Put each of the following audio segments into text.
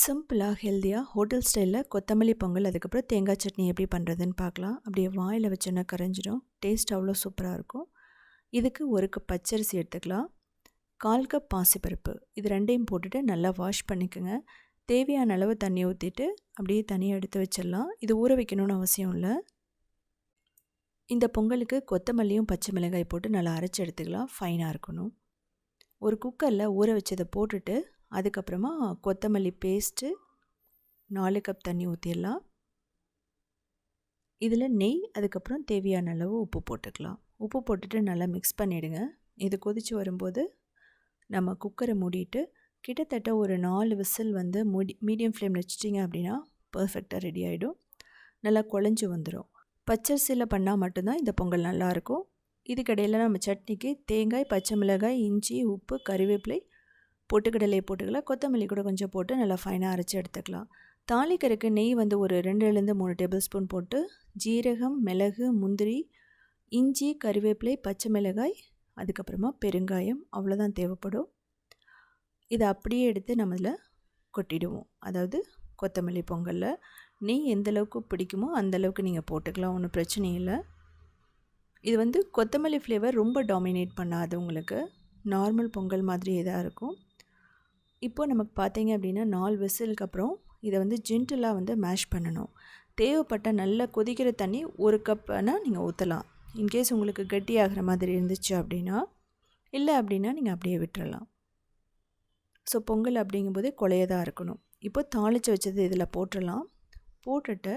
சிம்பிளாக ஹெல்த்தியாக ஹோட்டல் ஸ்டைலில் கொத்தமல்லி பொங்கல் அதுக்கப்புறம் தேங்காய் சட்னி எப்படி பண்ணுறதுன்னு பார்க்கலாம். அப்படியே வாயில் வச்சோன்னா கரைஞ்சிடும். டேஸ்ட் அவ்வளோ சூப்பராக இருக்கும். இதுக்கு ஒரு கப் பச்சரிசி எடுத்துக்கலாம். கால் கப் பாசிப்பருப்பு. இது ரெண்டையும் போட்டுட்டு நல்லா வாஷ் பண்ணிக்கோங்க. தேவையான அளவு தண்ணி ஊற்றிட்டு அப்படியே தனியாக எடுத்து வச்சிடலாம். இது ஊற வைக்கணும்னு அவசியம் இல்லை. இந்த பொங்கலுக்கு கொத்தமல்லியும் பச்சை மிளகாய் போட்டு நல்லா அரைச்சி எடுத்துக்கலாம். ஃபைனாக இருக்கணும். ஒரு குக்கரில் ஊற வச்சதை போட்டுட்டு அதுக்கப்புறமா கொத்தமல்லி பேஸ்ட்டு நாலு கப் தண்ணி ஊற்றிடலாம் இதில் நெய் அதுக்கப்புறம் தேவையான அளவு உப்பு போட்டுக்கலாம். உப்பு போட்டுட்டு நல்லா மிக்ஸ் பண்ணிவிடுங்க இது கொதித்து வரும்போது நம்ம குக்கரை மூடிட்டு கிட்டத்தட்ட ஒரு நாலு விசில் வந்து மூடி மீடியம் ஃப்ளேமில் வச்சிட்டிங்க அப்படின்னா பர்ஃபெக்டாக ரெடி ஆகிடும் நல்லா குழஞ்சி வந்துடும் பச்சரிசியில் பண்ணால் மட்டும்தான் இந்த பொங்கல் நல்லாயிருக்கும் இதுக்கடையில் நம்ம சட்னிக்கு தேங்காய் பச்சை மிளகாய் இஞ்சி உப்பு கறிவேப்பிலை பொட்டுக்கடலை போட்டுக்கலாம். கொத்தமல்லி கூட கொஞ்சம் போட்டு நல்லா ஃபைனாக அரைச்சி எடுத்துக்கலாம். தாளிக்கருக்கு நெய் வந்து ஒரு ரெண்டுலேருந்து மூணு டேபிள் ஸ்பூன் போட்டு ஜீரகம் மிளகு முந்திரி இஞ்சி கறிவேப்பிலை பச்சை மிளகாய் அதுக்கப்புறமா பெருங்காயம் அவ்வளோதான் தேவைப்படும். இதை அப்படியே எடுத்து நம்ம இதில் கொட்டிடுவோம். அதாவது கொத்தமல்லி பொங்கலில். நெய் எந்தளவுக்கு பிடிக்குமோ அந்தளவுக்கு நீங்கள் போட்டுக்கலாம். ஒன்றும் பிரச்சனை இல்லை. இது வந்து கொத்தமல்லி ஃப்ளேவர் ரொம்ப டாமினேட் பண்ணாது உங்களுக்கு. நார்மல் பொங்கல் மாதிரியே தான் இருக்கும். இப்போ நமக்கு பார்த்தீங்க அப்படின்னா நாலு விசிலுக்கு அப்புறம் இதை வந்து ஜென்டலாக வந்து மேஷ் பண்ணணும். தேவைப்பட்ட நல்லா கொதிக்கிற தண்ணி ஒரு கப்னால் நீங்கள் ஊற்றலாம் இன்கேஸ் உங்களுக்கு கட்டி ஆகிற மாதிரி இருந்துச்சு அப்படின்னா இல்லை அப்படின்னா நீங்கள் அப்படியே விட்டுறலாம். ஸோ பொங்கல் அப்படிங்கும்போது கொலையதாக இருக்கணும். இப்போ தாளித்து வச்சது இதில் போட்டுடலாம் போட்டுட்டு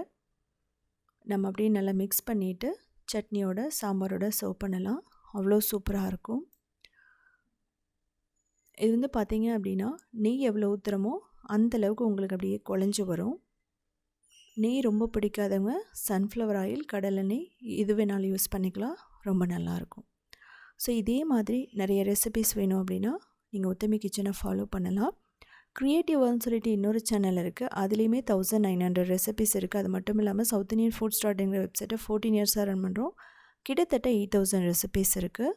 நம்ம அப்படியே நல்லா மிக்ஸ் பண்ணிவிட்டு சட்னியோட சாம்பாரோட சர்வ் பண்ணலாம். அவ்வளோ சூப்பராக இருக்கும். இது வந்து பார்த்தீங்க அப்படின்னா நெய் எவ்வளோ ஊற்றுறமோ அந்தளவுக்கு உங்களுக்கு அப்படியே குழஞ்சி வரும். நெய் ரொம்ப பிடிக்காதவங்க சன்ஃப்ளவர் ஆயில் கடலெண்ணெய் இது வேணாலும் யூஸ் பண்ணிக்கலாம். ரொம்ப நல்லாயிருக்கும். ஸோ இதே மாதிரி நிறைய ரெசிபிஸ் வேணும் அப்படின்னா நீங்கள் ஒத்தமி கிச்சனை ஃபாலோ பண்ணலாம். க்ரியேட்டிவ்னு சொல்லிட்டு இன்னொரு சேனல் இருக்குது அதுலேயுமே தௌசண்ட் நைன் ஹண்ட்ரட் ரெசிபிஸ் இருக்குது அது மட்டும் இல்லாமல் சவுத் இந்தியன் ஃபுட் ஸ்டார்ட்டுங்கிற வெப்சைட்டை ஃபோர்டீன் இயர்ஸாக ரன் பண்ணுறோம் கிட்டத்தட்ட எயிட் தௌசண்ட் ரெசிபிஸ் இருக்குது